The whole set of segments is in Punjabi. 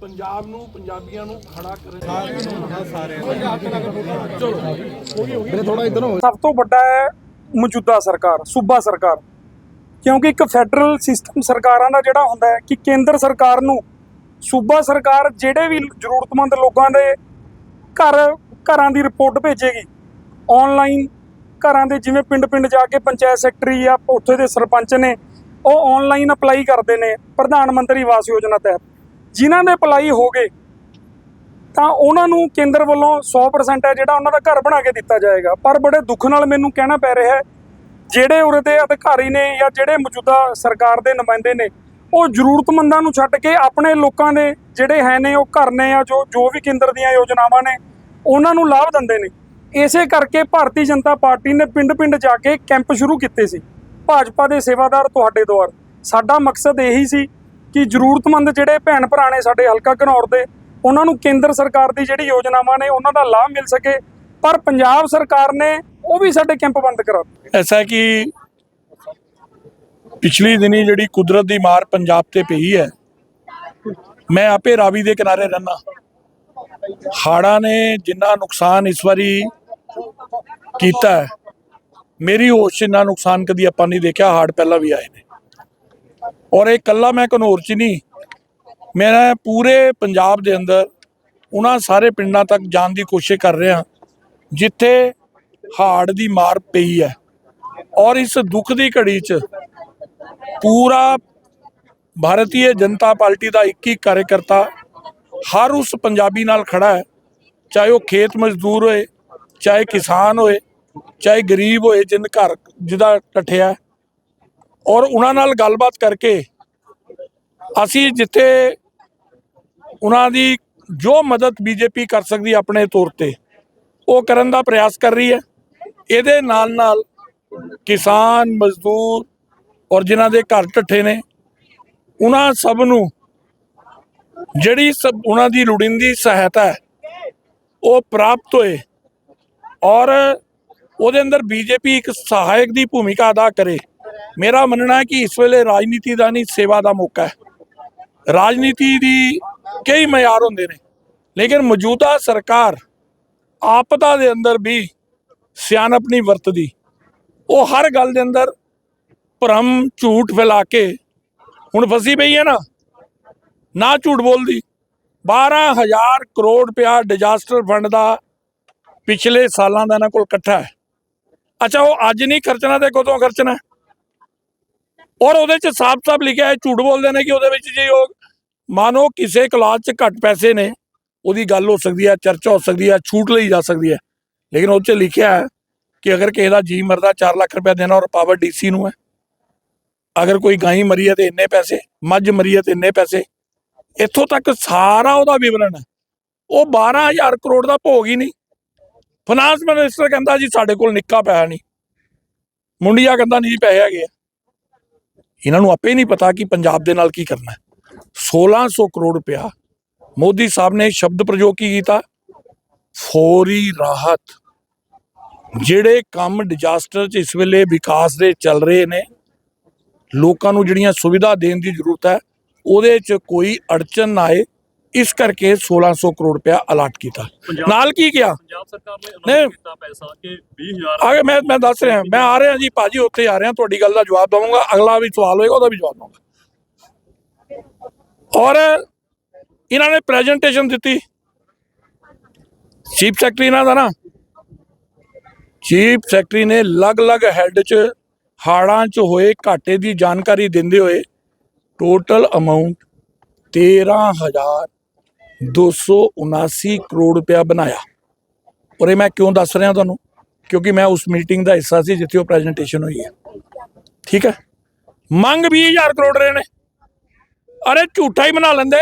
ਪੰਜਾਬ ਨੂੰ ਪੰਜਾਬੀਆਂ ਨੂੰ ਖੜਾ ਕਰਨ ਸਭ ਤੋਂ ਵੱਡਾ ਹੈ ਮੌਜੂਦਾ ਸਰਕਾਰ ਸੂਬਾ ਸਰਕਾਰ। ਕਿਉਂਕਿ ਇੱਕ ਫੈਡਰਲ ਸਿਸਟਮ ਸਰਕਾਰਾਂ ਦਾ ਜਿਹੜਾ ਹੁੰਦਾ ਹੈ ਕਿ ਕੇਂਦਰ ਸਰਕਾਰ ਨੂੰ ਸੂਬਾ ਸਰਕਾਰ ਜਿਹੜੇ ਵੀ ਜ਼ਰੂਰਤਮੰਦ ਲੋਕਾਂ ਦੇ ਘਰ ਘਰਾਂ ਦੀ ਰਿਪੋਰਟ ਭੇਜੇਗੀ। ਆਨਲਾਈਨ ਘਰਾਂ ਦੇ ਜਿਵੇਂ ਪਿੰਡ-ਪਿੰਡ ਜਾ ਕੇ ਪੰਚਾਇਤ ਸੈਕਟਰੀ ਜਾਂ ਉੱਥੇ ਦੇ ਸਰਪੰਚ ਨੇ ਉਹ ਆਨਲਾਈਨ ਅਪਲਾਈ ਕਰਦੇ ਨੇ ਪ੍ਰਧਾਨ ਮੰਤਰੀ ਆਵਾਸ ਯੋਜਨਾ ਤਹਿਤ। ਜਿਨ੍ਹਾਂ ਦੇ ਅਪਲਾਈ ਹੋ ਗਏ, ਤਾਂ ਉਹਨਾਂ ਨੂੰ ਕੇਂਦਰ ਵੱਲੋਂ 100% ਹੈ ਜਿਹੜਾ ਉਹਨਾਂ ਦਾ ਘਰ ਬਣਾ ਕੇ ਦਿੱਤਾ ਜਾਏਗਾ। ਪਰ ਬੜੇ ਦੁੱਖ ਨਾਲ ਮੈਨੂੰ ਕਹਿਣਾ ਪੈ ਰਿਹਾ ਹੈ, ਜਿਹੜੇ ਉਰੇ ਦੇ ਅਧਿਕਾਰੀ ਨੇ ਜਾਂ ਜਿਹੜੇ ਮੌਜੂਦਾ ਸਰਕਾਰ ਦੇ ਨੁਮਾਇੰਦੇ ਨੇ, ਉਹ ਜ਼ਰੂਰਤਮੰਦਾਂ ਨੂੰ ਛੱਡ ਕੇ ਆਪਣੇ ਲੋਕਾਂ ਦੇ ਜਿਹੜੇ ਹੈ ਨੇ ਉਹ ਘਰ ਨੇ ਜਾਂ ਜੋ ਜੋ ਵੀ ਕੇਂਦਰ ਦੀਆਂ ਯੋਜਨਾਵਾਂ ਨੇ, ਉਹਨਾਂ ਨੂੰ ਲਾਭ ਦਿੰਦੇ ਨੇ। ਇਸੇ ਕਰਕੇ ਭਾਰਤੀ ਜਨਤਾ ਪਾਰਟੀ ਨੇ ਪਿੰਡ-ਪਿੰਡ ਜਾ ਕੇ ਕੈਂਪ ਸ਼ੁਰੂ ਕੀਤੇ ਸੀ। ਭਾਜਪਾ ਦੇ ਸੇਵਾਦਾਰ ਤੁਹਾਡੇ ਦੁਆਰ। ਸਾਡਾ ਮਕਸਦ ਇਹੀ ਸੀ ਕਿ ਜ਼ਰੂਰਤਮੰਦ ਜਿਹੜੇ ਭੈਣ ਭਰਾ ਨੇ ਸਾਡੇ ਹਲਕਾ ਘਨੌਰ ਦੇ, ਉਹਨਾਂ ਨੂੰ ਕੇਂਦਰ ਸਰਕਾਰ ਦੀ ਜਿਹੜੀ ਯੋਜਨਾਵਾਂ ਨੇ, ਉਹਨਾਂ ਦਾ ਲਾਭ ਮਿਲ ਸਕੇ। ਪਰ ਪੰਜਾਬ ਸਰਕਾਰ ਨੇ ਉਹ ਵੀ ਸਾਡੇ ਕੈਂਪ ਬੰਦ ਕਰਾ ਦਿੱਤੇ। ਐਸਾ ਕਿ ਪਿਛਲੀ ਦਿਨੀ ਜਿਹੜੀ ਕੁਦਰਤ ਦੀ ਮਾਰ ਪੰਜਾਬ ਤੇ ਪਈ ਹੈ, ਮੈਂ ਆਪੇ ਰਾਵੀ ਦੇ ਕਿਨਾਰੇ ਰਹਿਣਾ ਹਾੜਾਂ ਨੇ ਜਿੰਨਾ ਨੁਕਸਾਨ ਇਸ ਵਾਰੀ ਕੀਤਾ ਮੇਰੀ ਹੋਸ਼ 'ਚ ਇੰਨਾ ਨੁਕਸਾਨ ਕਦੀ ਆਪਾਂ ਨਹੀਂ ਦੇਖਿਆ, ਹਾੜ ਪਹਿਲਾਂ ਵੀ ਆਏ ਨੇ। ਔਰ ਇਹ ਕੱਲਾ ਮੈਂ ਘਨੌਰ 'ਚ ਨਹੀਂ, ਮੈਂ ਪੂਰੇ ਪੰਜਾਬ ਦੇ ਅੰਦਰ ਉਹਨਾਂ ਸਾਰੇ ਪਿੰਡਾਂ ਤੱਕ ਜਾਣ ਦੀ ਕੋਸ਼ਿਸ਼ ਕਰ ਰਿਹਾ, ਜਿੱਥੇ ਹਾੜ ਦੀ ਮਾਰ ਪਈ ਹੈ। ਔਰ ਇਸ ਦੁੱਖ ਦੀ ਘੜੀ 'ਚ ਪੂਰਾ ਭਾਰਤੀ ਜਨਤਾ ਪਾਰਟੀ ਦਾ ਇੱਕ ਹੀ ਕਾਰਜਕਰਤਾ ਹਰ ਉਸ ਪੰਜਾਬੀ ਨਾਲ ਖੜਾ ਹੈ, ਚਾਹੇ ਉਹ ਖੇਤ ਮਜ਼ਦੂਰ ਹੋਏ, ਚਾਹੇ ਕਿਸਾਨ ਹੋਏ ਚਾਹੇ ਗਰੀਬ ਹੋਏ, ਜਿੰਨ ਘਰ ਜਿਹਦਾ ਟੱਠਿਆ ਔਰ ਉਹਨਾਂ ਨਾਲ ਗੱਲਬਾਤ ਕਰਕੇ ਅਸੀਂ ਜਿੱਥੇ ਉਹਨਾਂ ਦੀ ਜੋ ਮਦਦ ਬੀਜੇਪੀ ਕਰ ਸਕਦੀ ਆਪਣੇ ਤੌਰ ਤੇ, ਉਹ ਕਰਨ ਦਾ ਪ੍ਰਯਾਸ ਕਰ ਰਹੀ ਹੈ। ਇਹਦੇ ਨਾਲ ਨਾਲ ਕਿਸਾਨ, ਮਜ਼ਦੂਰ ਔਰ ਜਿਨ੍ਹਾਂ ਦੇ ਘਰ ਢੱਠੇ ਨੇ, ਉਹਨਾਂ ਸਭ ਨੂੰ ਜਿਹੜੀ ਸਭ ਉਹਨਾਂ ਦੀ ਲੋੜੀਂਦੀ ਸਹਾਇਤਾ ਹੈ, ਉਹ ਪ੍ਰਾਪਤ ਹੋਏ ਔਰ ਉਹਦੇ ਅੰਦਰ ਬੀਜੇਪੀ ਇੱਕ ਸਹਾਇਕ ਦੀ ਭੂਮਿਕਾ ਅਦਾ ਕਰੇ। ਮੇਰਾ ਮੰਨਣਾ ਹੈ ਕਿ ਇਸ ਵੇਲੇ ਰਾਜਨੀਤੀ ਦਾ ਨਹੀਂ, ਸੇਵਾ ਦਾ ਮੌਕਾ ਹੈ। ਰਾਜਨੀਤੀ ਦੀ ਕਈ ਮਿਆਰ ਹੁੰਦੇ ਨੇ, ਲੇਕਿਨ ਮੌਜੂਦਾ ਸਰਕਾਰ ਆਪਦਾ ਦੇ ਅੰਦਰ ਵੀ ਸਿਆਣਪ ਨਹੀਂ ਵਰਤਦੀ। ਉਹ ਹਰ ਗੱਲ ਦੇ ਅੰਦਰ ਭਰਮ, ਝੂਠ ਫੈਲਾ ਕੇ ਹੁਣ ਫਸੀ ਪਈ ਹੈ ਨਾ ਨਾ ਝੂਠ ਬੋਲਦੀ। 12000 ਕਰੋੜ ਰੁਪਇਆ ਡਿਜ਼ਾਸਟਰ ਫੰਡ ਦਾ ਪਿਛਲੇ ਸਾਲਾਂ ਦਾ ਇਹਨਾਂ ਕੋਲ ਇਕੱਠਾ ਹੈ। ਅੱਛਾ, ਉਹ ਅੱਜ ਨਹੀਂ ਖਰਚਣਾ ਤੇ ਕਦੋਂ ਖਰਚਣਾ? ਔਰ ਉਹਦੇ ਚ ਸਾਫ਼-ਸਾਫ਼ ਲਿਖਿਆ ਹੈ, ਝੂਠ ਬੋਲਦੇ ਨੇ ਕਿ ਉਹਦੇ ਵਿੱਚ ਜੇ ਉਹ, ਮਾਨੋ ਕਿਸੇ ਕਲਾਸ ਚ ਘੱਟ ਪੈਸੇ ਨੇ, ਉਹਦੀ ਗੱਲ ਹੋ ਸਕਦੀ ਹੈ, ਚਰਚਾ ਹੋ ਸਕਦੀ ਹੈ, ਛੂਟ ਲਈ ਜਾ ਸਕਦੀ ਹੈ। ਲੇਕਿਨ ਉਹ ਚ ਲਿਖਿਆ ਹੈ ਕਿ ਅਗਰ ਕਿਸੇ ਦਾ ਜੀ ਮਰਦਾ 4 ਲੱਖ ਰੁਪਏ ਦੇਣਾ ਔਰ ਪਾਵਰ ਡੀਸੀ ਨੂੰ ਹੈ। ਅਗਰ ਕੋਈ ਗਾਈ ਮਰੀ ਹੈ ਤੇ ਇੰਨੇ ਪੈਸੇ, ਮੱਝ ਮਰੀ ਹੈ ਤੇ ਇੰਨੇ ਪੈਸੇ, ਇੱਥੋਂ ਤੱਕ ਸਾਰਾ ਉਹਦਾ ਵਿਵਰਣ ਹੈ। ਉਹ 12000 ਕਰੋੜ ਦਾ ਭੋਗ ਹੀ ਨਹੀਂ। ਫਾਈਨਾਂਸ ਮਿਨਿਸਟਰ ਕਹਿੰਦਾ ਜੀ ਸਾਡੇ ਕੋਲ ਨਿੱਕਾ ਪੈਸਾ ਨਹੀਂ। ਮੁੰਡਿਆ ਕਹਿੰਦਾ ਨਹੀਂ ਪੈਸੇ ਹੈਗੇ ਇਹਨਾਂ ਨੂੰ ਆਪੇ ਨਹੀਂ ਪਤਾ ਕਿ ਪੰਜਾਬ ਦੇ ਨਾਲ ਕੀ ਕਰਨਾ ਹੈ। 1600 ਕਰੋੜ ਰੁਪਇਆ ਮੋਦੀ ਸਾਹਿਬ ਨੇ ਸ਼ਬਦ ਪ੍ਰਯੋਗ ਕੀ ਕੀਤਾ? ਫੌਰੀ ਰਾਹਤ। ਜਿਹੜੇ ਕੰਮ ਡਿਜ਼ਾਸਟਰ 'ਚ ਇਸ ਵੇਲੇ ਵਿਕਾਸ ਦੇ ਚੱਲ ਰਹੇ ਨੇ, ਲੋਕਾਂ ਨੂੰ ਜਿਹੜੀਆਂ ਸੁਵਿਧਾ ਦੇਣ ਦੀ ਜ਼ਰੂਰਤ ਹੈ, ਉਹਦੇ 'ਚ ਕੋਈ ਅੜਚਨ ਨਾ ਆਏ। ਇਸ ਕਰਕੇ 1600 ਕਰੋੜ ਰੁਪਇਆ ਅਲਾਟ ਕੀਤਾ। ਨਾਲ ਕੀ ਕਿਹਾ? ਪੰਜਾਬ ਸਰਕਾਰ ਨੇ। ਅਨਾਉਂਸ ਕੀਤਾ ਪੈਸਾ ਕਿ 20000 ਆਗੇ ਮੈਂ ਮੈਂ ਦੱਸ ਰਿਹਾ। ਮੈਂ ਆ ਰਿਹਾ ਜੀ ਭਾਜੀ ਉੱਥੇ ਆ ਰਿਹਾ। ਤੁਹਾਡੀ ਗੱਲ ਦਾ ਜਵਾਬ ਦਵਾਂਗਾ। ਅਗਲਾ ਵੀ ਸਵਾਲ ਹੋਏਗਾ ਉਹਦਾ ਵੀ ਜਵਾਬ ਦਵਾਂਗਾ। ਔਰ ਇਹਨਾਂ ਨੇ ਪ੍ਰੈਜੈਂਟੇਸ਼ਨ ਦਿੱਤੀ। ਚੀਫ ਸੈਕਟਰੀ ਇਹਨਾਂ ਦਾ ਨਾ। ਚੀਫ ਸੈਕਟਰੀ ਨੇ ਅਲੱਗ-ਅਲੱਗ ਹੈੱਡ 'ਚ ਹਾੜਾਂ 'ਚ ਹੋਏ ਘਾਟੇ ਦੀ ਜਾਣਕਾਰੀ ਦਿੰਦੇ ਹੋਏ ਟੋਟਲ ਅਮਾਉਂਟ 13279 ਕਰੋੜ ਰੁਪਇਆ ਬਣਾਇਆ। ਔਰ ਇਹ ਮੈਂ ਕਿਉਂ ਦੱਸ ਰਿਹਾ ਤੁਹਾਨੂੰ? ਕਿਉਂਕਿ ਮੈਂ ਉਸ ਮੀਟਿੰਗ ਦਾ ਹਿੱਸਾ ਸੀ ਜਿੱਥੇ ਉਹ ਪ੍ਰੈਜੈਂਟੇਸ਼ਨ ਹੋਈ ਹੈ। ਠੀਕ ਹੈ? ਮੰਗ 20000 ਕਰੋੜ ਰਹੇ ਨੇ। ਅਰੇ ਝੂਠਾ ਹੀ ਬਣਾ ਲੈਂਦੇ।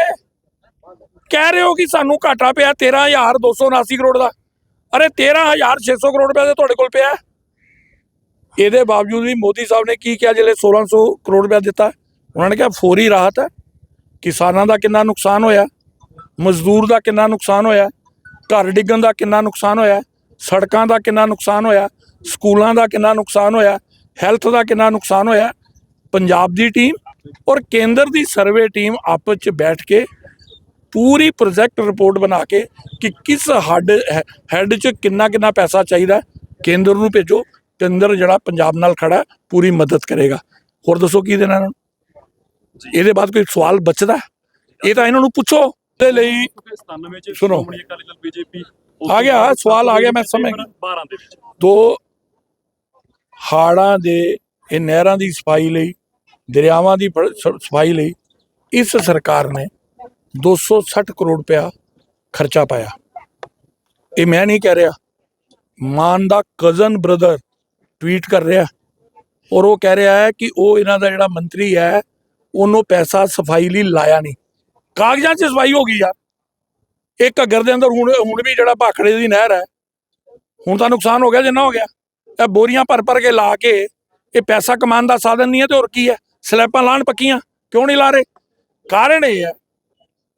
ਕਹਿ ਰਹੇ ਹੋ ਕਿ ਸਾਨੂੰ ਘਾਟਾ ਪਿਆ 13279 ਕਰੋੜ ਦਾ। ਅਰੇ 13600 ਕਰੋੜ ਰੁਪਏ ਦੇ ਤੁਹਾਡੇ ਕੋਲ ਪਿਆ ਇਹਦੇ ਬਾਵਜੂਦ ਵੀ ਮੋਦੀ ਸਾਹਿਬ ਨੇ ਕੀ ਕਿਹਾ ਜਿਹੜੇ 1600 ਕਰੋੜ ਰੁਪਏ ਦਿੱਤਾ? ਉਹਨਾਂ ਨੇ ਕਿਹਾ, ਫੌਰੀ ਰਾਹਤ ਹੈ। ਕਿਸਾਨਾਂ ਦਾ ਕਿੰਨਾ ਨੁਕਸਾਨ ਹੋਇਆ। ਮਜ਼ਦੂਰ ਦਾ ਕਿੰਨਾ ਨੁਕਸਾਨ ਹੋਇਆ ਘਰ ਡਿੱਗਣ ਦਾ ਕਿੰਨਾ ਨੁਕਸਾਨ ਹੋਇਆ ਸੜਕਾਂ ਦਾ ਕਿੰਨਾ ਨੁਕਸਾਨ ਹੋਇਆ ਸਕੂਲਾਂ ਦਾ ਕਿੰਨਾ ਨੁਕਸਾਨ ਹੋਇਆ ਹੈਲਥ ਦਾ ਕਿੰਨਾ ਨੁਕਸਾਨ ਹੋਇਆ ਪੰਜਾਬ ਦੀ ਟੀਮ ਔਰ ਕੇਂਦਰ ਦੀ ਸਰਵੇ ਟੀਮ ਆਪਸ ਚ ਬੈਠ ਕੇ ਪੂਰੀ ਪ੍ਰੋਜੈਕਟ ਰਿਪੋਰਟ ਬਣਾ ਕੇ ਕਿ ਕਿਸ ਹੱਡ ਹੈਡ ਚ ਕਿੰਨਾ ਕਿੰਨਾ ਪੈਸਾ ਚਾਹੀਦਾ ਕੇਂਦਰ ਨੂੰ ਭੇਜੋ ਕੇਂਦਰ ਜਿਹੜਾ ਪੰਜਾਬ ਨਾਲ ਖੜਾ ਪੂਰੀ ਮਦਦ ਕਰੇਗਾ। ਹੋਰ ਦੱਸੋ ਕੀ ਦੇਣਾ ਇਹਨਾਂ ਨੂੰ? ਇਹਦੇ ਬਾਅਦ ਕੋਈ ਸਵਾਲ ਬਚਦਾ? ਇਹ ਤਾਂ ਇਹਨਾਂ ਨੂੰ ਪੁੱਛੋ। ਦੇ ਲਈ 97 ਚ ਸੁਣੋ। ਸ਼੍ਰੋਮਣੀ ਅਕਾਲੀ ਦਲ ਬੀਜੇਪੀ ਆ ਗਿਆ, ਸਵਾਲ ਆ ਗਿਆ, ਮੈਂ ਸਮਝ ਗਿਆ। 12 ਦੇ ਵਿੱਚ ਦੋ ਹਾੜਾਂ ਦੇ ਇਹ ਨਹਿਰਾਂ ਦੀ ਸਫ਼ਾਈ ਲਈ ਦਰਿਆਵਾਂ ਦੀ ਸਫ਼ਾਈ ਲਈ ਇਸ ਸਰਕਾਰ ਨੇ 260 ਕਰੋੜ ਰੁਪਇਆ ਖਰਚਾ ਪਾਇਆ ਇਹ ਮੈਂ ਨਹੀਂ ਕਹਿ ਰਿਹਾ ਮਾਨ ਦਾ ਕਜ਼ਨ ਬ੍ਰਦਰ ਟਵੀਟ ਕਰ ਰਿਹਾ ਔਰ ਉਹ ਕਹਿ ਰਿਹਾ ਹੈ ਕਿ ਉਹ ਇਹਨਾਂ ਦਾ ਜਿਹੜਾ ਮੰਤਰੀ ਹੈ ਉਹਨੂੰ ਪੈਸਾ ਸਫ਼ਾਈ ਲਈ ਲਾਇਆ ਨਹੀਂ ਕਾਗਜ਼ਾਂ 'ਚ ਸਫ਼ਾਈ ਹੋ ਗਈ ਯਾਰ ਇਹ ਘੱਗਰ ਦੇ ਅੰਦਰ ਹੁਣ ਹੁਣ ਵੀ ਜਿਹੜਾ ਭਾਖੜੇ ਦੀ ਨਹਿਰ ਹੈ, ਹੁਣ ਤਾਂ ਨੁਕਸਾਨ ਹੋ ਗਿਆ, ਜਿੰਨਾ ਹੋ ਗਿਆ। ਇਹ ਬੋਰੀਆਂ ਭਰ ਭਰ ਕੇ ਲਾ ਕੇ ਇਹ ਪੈਸਾ ਕਮਾਉਣ ਦਾ ਸਾਧਨ ਨਹੀਂ ਹੈ ਤੇ ਹੋਰ ਕੀ ਹੈ? ਸਲੈਬਾਂ ਲਾਣ ਪੱਕੀਆਂ, ਕਿਉਂ ਨਹੀਂ ਲਾ ਰਹੇ? ਕਾਰਨ ਇਹ ਹੈ,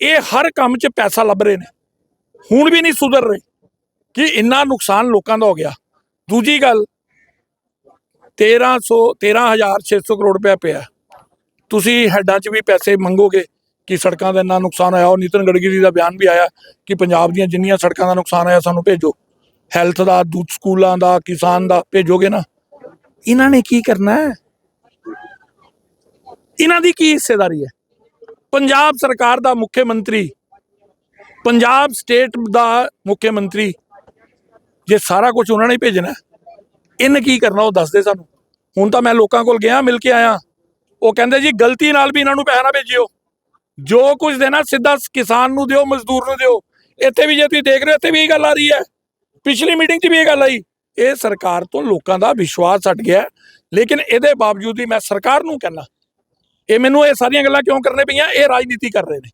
ਇਹ ਹਰ ਕੰਮ 'ਚ ਪੈਸਾ ਲੱਭ ਰਹੇ ਨੇ। ਹੁਣ ਵੀ ਨਹੀਂ ਸੁਧਰ ਰਹੇ ਕਿ ਇੰਨਾ ਨੁਕਸਾਨ ਲੋਕਾਂ ਦਾ ਹੋ ਗਿਆ। ਦੂਜੀ ਗੱਲ 1300 13600 ਕਰੋੜ ਰੁਪਇਆ ਪਿਆ। ਤੁਸੀਂ ਹੈਡਾਂ 'ਚ ਵੀ ਪੈਸੇ ਮੰਗੋਗੇ ਕਿ ਸੜਕਾਂ ਦਾ ਇੰਨਾ ਨੁਕਸਾਨ ਹੋਇਆ ਉਹ ਨਿਤਨ ਗਡਕਰੀ ਦਾ ਬਿਆਨ ਵੀ ਆਇਆ ਕਿ ਪੰਜਾਬ ਦੀਆਂ ਜਿੰਨੀਆਂ ਸੜਕਾਂ ਦਾ ਨੁਕਸਾਨ ਹੋਇਆ ਸਾਨੂੰ ਭੇਜੋ। ਹੈਲਥ ਦਾ ਦੂਤ ਸਕੂਲਾਂ ਦਾ ਕਿਸਾਨ ਦਾ ਭੇਜੋਗੇ ਨਾ? ਇਹਨਾਂ ਨੇ ਕੀ ਕਰਨਾ ਹੈ? ਇਹਨਾਂ ਦੀ ਕੀ ਹਿੱਸੇਦਾਰੀ ਹੈ? ਪੰਜਾਬ ਸਰਕਾਰ ਦਾ ਮੁੱਖ ਮੰਤਰੀ ਪੰਜਾਬ ਸਟੇਟ ਦਾ ਮੁੱਖ ਮੰਤਰੀ ਜੇ ਸਾਰਾ ਕੁਝ ਉਹਨਾਂ ਨੇ ਭੇਜਣਾ ਹੈ, ਇਹਨੇ ਕੀ ਕਰਨਾ ਉਹ ਦੱਸਦੇ ਸਾਨੂੰ। ਹੁਣ ਤਾਂ ਮੈਂ ਲੋਕਾਂ ਕੋਲ ਗਿਆ ਮਿਲ ਕੇ ਆਇਆ। ਉਹ ਕਹਿੰਦੇ ਜੀ ਗਲਤੀ ਨਾਲ ਵੀ ਇਹਨਾਂ ਨੂੰ ਪੈਸਾ ਨਾ ਭੇਜਿਓ। ਜੋ ਕੁਝ ਦੇਣਾ ਸਿੱਧਾ ਕਿਸਾਨ ਨੂੰ ਦਿਓ ਮਜ਼ਦੂਰ ਨੂੰ ਦਿਓ। ਇੱਥੇ ਵੀ ਜੇ ਤੁਸੀਂ ਦੇਖ ਰਹੇ ਹੋ ਇੱਥੇ ਵੀ ਇਹ ਗੱਲ ਆ ਰਹੀ ਹੈ। ਪਿਛਲੀ ਮੀਟਿੰਗ 'ਚ ਵੀ ਇਹ ਗੱਲ ਆਈ। ਇਹ ਸਰਕਾਰ ਤੋਂ ਲੋਕਾਂ ਦਾ ਵਿਸ਼ਵਾਸ ਹਟ ਗਿਆ। ਹੈ। ਲੇਕਿਨ ਇਹਦੇ ਬਾਵਜੂਦ ਵੀ ਮੈਂ ਸਰਕਾਰ ਨੂੰ ਕਹਿਣਾ ਇਹ ਮੈਨੂੰ ਇਹ ਸਾਰੀਆਂ ਗੱਲਾਂ ਕਿਉਂ ਕਰਨੇ ਪਈਆਂ? ਇਹ ਰਾਜਨੀਤੀ ਕਰ ਰਹੇ ਨੇ।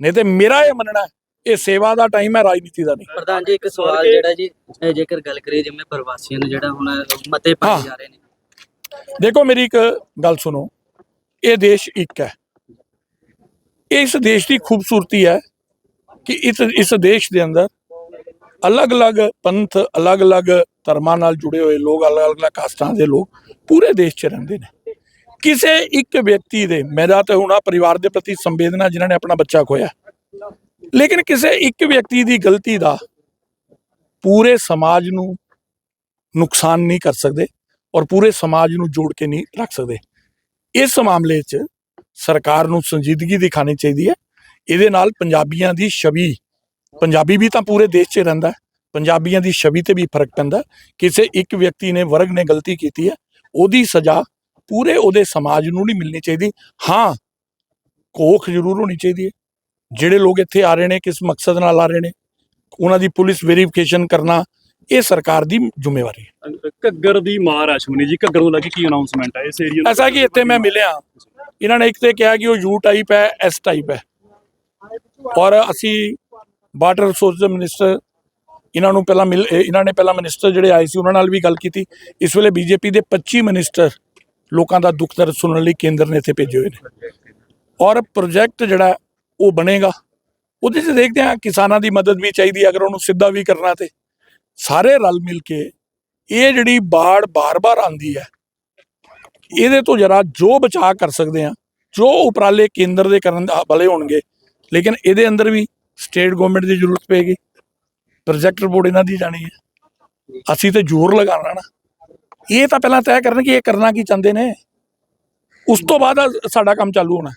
ਨਹੀਂ ਤੇ ਮੇਰਾ ਇਹ ਮੰਨਣਾ ਹੈ, ਇਹ ਸੇਵਾ ਦਾ ਟਾਈਮ ਹੈ ਰਾਜਨੀਤੀ ਦਾ ਨਹੀਂ। ਪ੍ਰਧਾਨ ਜੀ ਇੱਕ ਸਵਾਲ ਜਿਹੜਾ ਜੀ ਜੇਕਰ ਗੱਲ ਕਰੀਏ ਜਿਵੇਂ ਪ੍ਰਵਾਸੀਆਂ ਨੂੰ ਜਿਹੜਾ ਹੁਣ ਮਤੇ। ਪਾਏ ਜਾ ਰਹੇ ਨੇ। ਦੇਖੋ ਮੇਰੀ ਇੱਕ ਗੱਲ ਸੁਣੋ। ਇਹ ਦੇਸ਼ ਇੱਕ ਹੈ। ਇਸ ਦੇਸ਼ ਦੀ ਖੂਬਸੂਰਤੀ ਹੈ ਕਿ ਇਸ ਇਸ ਦੇਸ਼ ਦੇ ਅੰਦਰ ਅਲੱਗ-ਅਲੱਗ ਪੰਥ, ਅਲੱਗ-ਅਲੱਗ ਧਰਮਾਂ ਨਾਲ ਜੁੜੇ ਹੋਏ ਲੋਕ, ਅਲੱਗ-ਅਲੱਗ ਕਾਸਟਾਂ ਦੇ ਲੋਕ ਪੂਰੇ ਦੇਸ਼ 'ਚ ਰਹਿੰਦੇ ਨੇ। ਕਿਸੇ ਇੱਕ ਵਿਅਕਤੀ ਦੇ, ਮੇਰਾ ਤਾਂ ਹੁਣਾ ਪਰਿਵਾਰ ਦੇ ਪ੍ਰਤੀ ਸੰਵੇਦਨਾ ਜਿਨ੍ਹਾਂ ਨੇ ਆਪਣਾ ਬੱਚਾ ਖੋਇਆ। ਲੇਕਿਨ ਕਿਸੇ ਇੱਕ ਵਿਅਕਤੀ ਦੀ ਗਲਤੀ ਦਾ ਪੂਰੇ ਸਮਾਜ ਨੂੰ ਨੁਕਸਾਨ ਨਹੀਂ ਕਰ ਸਕਦੇ ਔਰ ਪੂਰੇ ਸਮਾਜ ਨੂੰ ਜੋੜ ਕੇ ਨਹੀਂ ਰੱਖ ਸਕਦੇ। ਇਸ ਮਾਮਲੇ 'ਚ ਸਰਕਾਰ ਨੂੰ ਸੰਜੀਦਗੀ ਦਿਖਾਣੀ ਚਾਹੀਦੀ ਹੈ। ਇਹਦੇ ਨਾਲ ਪੰਜਾਬੀਆਂ ਦੀ ਛਵੀ ਪੰਜਾਬੀ ਵੀ ਤਾਂ ਪੂਰੇ ਦੇਸ਼ 'ਚ ਰਹਿੰਦਾ ਹੈ। ਪੰਜਾਬੀਆਂ ਦੀ ਛਵੀ ਤੇ ਵੀ ਫ਼ਰਕ ਪੈਂਦਾ। ਕਿਸੇ ਇੱਕ ਵਿਅਕਤੀ ਨੇ ਵਰਗ ਨੇ ਗਲਤੀ ਕੀਤੀ ਹੈ ਉਹਦੀ ਸਜ਼ਾ ਪੂਰੇ ਉਹਦੇ ਸਮਾਜ ਨੂੰ ਨਹੀਂ ਮਿਲਣੀ ਚਾਹੀਦੀ। ਹਾਂ ਕੋਖ ਜ਼ਰੂਰ ਹੋਣੀ ਚਾਹੀਦੀ ਹੈ। ਜਿਹੜੇ ਲੋਕ ਇੱਥੇ ਆ ਰਹੇ ਨੇ ਕਿਸ ਮਕਸਦ ਨਾਲ ਆ ਰਹੇ ਨੇ ਉਹਨਾਂ ਦੀ ਪੁਲਿਸ ਵੈਰੀਫਿਕੇਸ਼ਨ ਕਰਨਾ ਇਹ ਸਰਕਾਰ ਦੀ ਜ਼ਿੰਮੇਵਾਰੀ ਹੈ। ਘੱਗਰ ਦੀ ਮਾਰ ਅਸ਼ਮਨੀ ਜੀ। ਘੱਗਰ ਨੂੰ ਲੱਗੀ ਕੀ ਅਨਾਉਂਸਮੈਂਟ ਹੈ ਇਸ ਏਰੀਆ ਐਸਾ ਕਿ ਇੱਥੇ ਮੈਂ ਮਿਲਿਆ। ਇਹਨਾਂ ਨੇ ਇੱਕ ਤੇ ਕਿਹਾ ਕਿ ਉਹ ਯੂ ਟਾਈਪ ਹੈ ਐਸ ਟਾਈਪ ਹੈ। ਔਰ ਅਸੀਂ ਵਾਟਰ ਰਿਸੋਰਸ ਦੇ ਮਿਨਿਸਟਰ ਇਹਨਾਂ ਨੂੰ ਪਹਿਲਾਂ ਮਿਲ ਇਹਨਾਂ ਨੇ ਪਹਿਲਾਂ ਮਿਨਿਸਟਰ ਜਿਹੜੇ ਆਏ ਸੀ, ਉਹਨਾਂ ਨਾਲ ਵੀ ਗੱਲ ਕੀਤੀ। ਇਸ ਵੇਲੇ ਬੀਜੇਪੀ ਦੇ 25 ਮਿਨਿਸਟਰ ਲੋਕਾਂ ਦਾ ਦੁੱਖ ਦਰਦ ਸੁਣਨ ਲਈ ਕੇਂਦਰ ਨੇ ਇੱਥੇ ਭੇਜੇ ਹੋਏ ਨੇ। ਔਰ ਪ੍ਰੋਜੈਕਟ ਜਿਹੜਾ ਉਹ ਬਣੇਗਾ, ਉਹਦੇ 'ਚ ਦੇਖਦੇ ਹਾਂ, ਕਿਸਾਨਾਂ ਦੀ ਮਦਦ ਵੀ ਚਾਹੀਦੀ ਹੈ, ਅਗਰ ਉਹਨੂੰ ਸਿੱਧਾ ਵੀ ਕਰਨਾ ਤੇ। ਸਾਰੇ ਰਲ ਮਿਲ ਕੇ ਇਹ ਜਿਹੜੀ ਬਾੜ ਬਾਰ-ਬਾਰ ਆਂਦੀ ਹੈ ਇਹਦੇ ਤੋਂ ਜਰਾ ਜੋ ਬਚਾਅ ਕਰ ਸਕਦੇ ਆ ਜੋ ਉਪਰਾਲੇ ਕੇਂਦਰ ਦੇ ਕਰਨ ਵਾਲੇ ਹੋਣਗੇ, ਲੇਕਿਨ ਇਹਦੇ ਅੰਦਰ ਵੀ ਸਟੇਟ ਗਵਰਨਮੈਂਟ ਦੀ ਜ਼ਰੂਰਤ ਪਏਗੀ ਪ੍ਰੋਜੈਕਟ ਰਿਪੋਰਟ ਇਹਨਾਂ ਦੀ ਜਾਣੀ ਹੈ। ਅਸੀਂ ਤੇ ਜ਼ੋਰ ਲਗਾਉਣਾ ਨਾ। ਇਹ ਤਾਂ ਪਹਿਲਾਂ ਤੈਅ ਕਰਨ ਕਿ ਇਹ ਕਰਨਾ ਕੀ ਚਾਹੁੰਦੇ ਨੇ। ਉਸ ਤੋਂ ਬਾਅਦ ਸਾਡਾ ਕੰਮ ਚਾਲੂ ਹੋਣਾ।